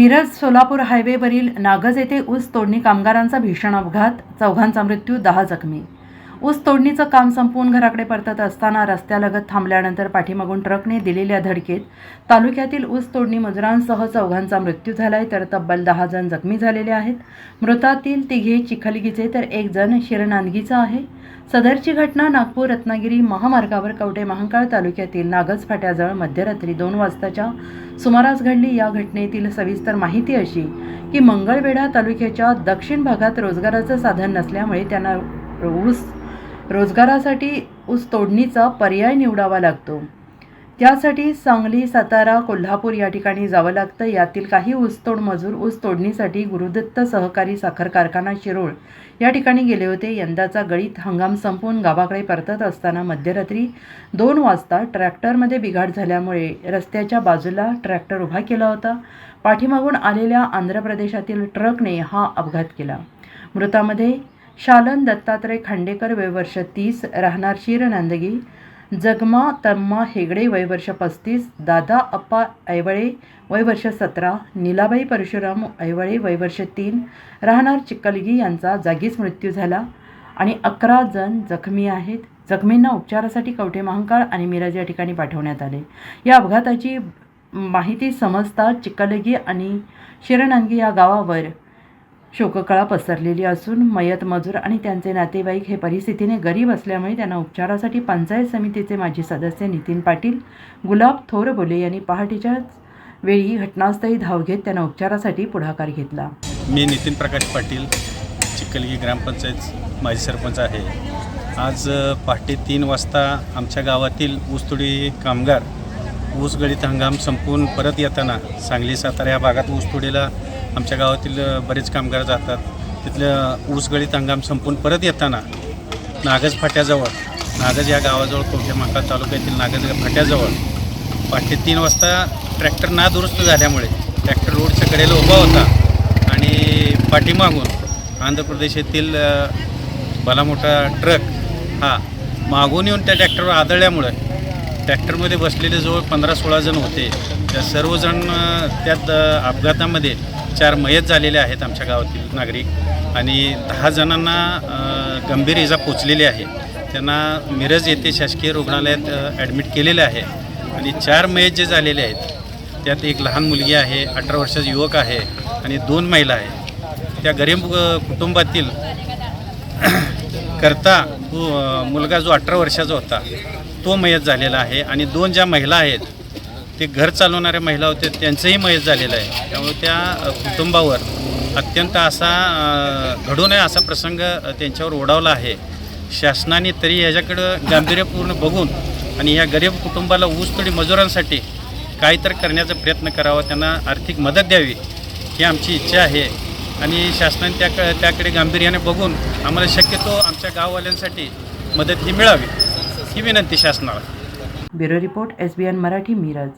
मिरज सोलापूर हायवेवरील नागज येथे ऊस तोडणी कामगारांचा भीषण अपघात चौघांचा मृत्यू दहा जखमी ऊस तोडणीचं काम संपवून घराकडे परतत असताना रस्त्यालगत थांबल्यानंतर पाठीमागून ट्रकने दिलेल्या धडकेत तालुक्यातील ऊस तोडणी मजुरांसह चौघांचा मृत्यू झालाय तर तब्बल दहा जण जखमी झालेले आहेत. मृतातील तिघे चिखलगीचे तर एक जण शिरनांदगीचा आहे. सदरची घटना नागपूर रत्नागिरी महामार्गावर कवटे महांकाळ तालुक्यातील नागज फाट्याजवळ मध्यरात्री दोन वाजताच्या सुमारास घडली. या घटनेतील सविस्तर माहिती अशी की मंगळवेढा तालुक्याच्या दक्षिण भागात रोजगाराचं साधन नसल्यामुळे त्यांना ऊस रोजगारासाठी ऊस तोडणीचा पर्याय निवडावा लागतो. त्यासाठी सांगली सातारा कोल्हापूर या ठिकाणी जावं लागतं. यातील काही ऊसतोड मजूर ऊस तोडणीसाठी गुरुदत्त सहकारी साखर कारखाना शिरोळ या ठिकाणी गेले होते. यंदाचा गळीत हंगाम संपवून गावाकडे परतत असताना मध्यरात्री दोन वाजता ट्रॅक्टरमध्ये बिघाड झाल्यामुळे रस्त्याच्या बाजूला ट्रॅक्टर उभा केला होता. पाठीमागून आलेल्या आंध्र प्रदेशातील ट्रकने हा अपघात केला. मृतामध्ये शालन दत्तात्रय खांडेकर वयवर्ष तीस राहणार शिरनांदगी जगमा तम्मा हेगडे वयवर्ष पस्तीस दादा अप्पा ऐवळे वयवर्ष सतरा नीलाबाई परशुराम ऐवळे वयवर्ष तीन राहणार चिक्कलगी यांचा जागीच मृत्यू झाला आणि अकरा जण जखमी आहेत. जखमींना उपचारासाठी कवठे महांकाळ आणि मिराज या ठिकाणी पाठवण्यात आले. या अपघाताची माहिती समजता चिक्कलगी आणि शिरणांगी या गावावर शोककळा पसरलेली असून मयत मजूर आणि त्यांचे नातेवाईक हे परिस्थितीने गरीब असल्यामुळे त्यांना उपचारासाठी पंचायत समितीचे माजी सदस्य नितीन पाटील गुलाब थोरबोले यांनी पहाटेच्याच वेळी घटनास्थळी धाव घेत त्यांना उपचारासाठी पुढाकार घेतला. मी नितीन प्रकाश पाटील चिखलगी ग्रामपंचायत माजी सरपंच आहे. आज पहाटे तीन वाजता आमच्या गावातील ऊसतोडी कामगार ऊसगळीत हंगाम संपवून परत येताना सांगली सातारा या भागात ऊसतोडीला आमच्या गावातील बरेच कामगार जातात. तिथल्या ऊस गळीत हंगाम संपून परत येताना नागज फाट्याजवळ नागज या गावाजवळ कवठे महाकाळ तालुक्यातील नागज फाट्याजवळ पहाटे तीन वाजता ट्रॅक्टर नादुरुस्त झाल्यामुळे ट्रॅक्टर रोडच्या कडेला उभा होता आणि पाठीमागून आंध्र प्रदेशातील येथील भला मोठा ट्रक हा मागून येऊन त्या ट्रॅक्टरवर आदळल्यामुळं ट्रॅक्टरमध्ये बसलेले जवळ पंधरा सोळा जण होते. त्या सर्वजण त्यात अपघातामध्ये चार मयत झालेले आहेत आमच्या गावातील नागरिक. आणि दहा जणांना गंभीर इजा पोचलेली आहे. त्यांना मिरज येथे शासकीय रुग्णालयात ॲडमिट केलेले आहे. आणि चार मयत जे झालेले आहेत त्यात एक लहान मुलगी आहे अठरा वर्षाचा युवक आहे आणि दोन महिला आहेत. त्या गरीब कुटुंबातील करता तो मुलगा जो अठरा वर्षाचा होता तो मयत झालेला आहे. आणि दोन ज्या महिला आहेत ते घर चालवणाऱ्या महिला होत्या त्यांचंही मयत झालेलं आहे. त्यामुळे त्या कुटुंबावर अत्यंत असा घडू नये असा प्रसंग त्यांच्यावर ओढावला आहे. शासनाने तरी ह्याच्याकडं गांभीर्यपूर्ण बघून आणि ह्या गरीब कुटुंबाला ऊसतोडी मजुरांसाठी काहीतरी करण्याचा प्रयत्न करावा त्यांना आर्थिक मदत द्यावी ही आमची इच्छा आहे. आणि शासनाने त्या त्याकडे गांभीर्याने बघून आम्हाला शक्यतो आमच्या गाववाल्यांसाठी मदत ही मिळावी ही विनंती शासनाला. Bureau report S B N Marathi Miraj.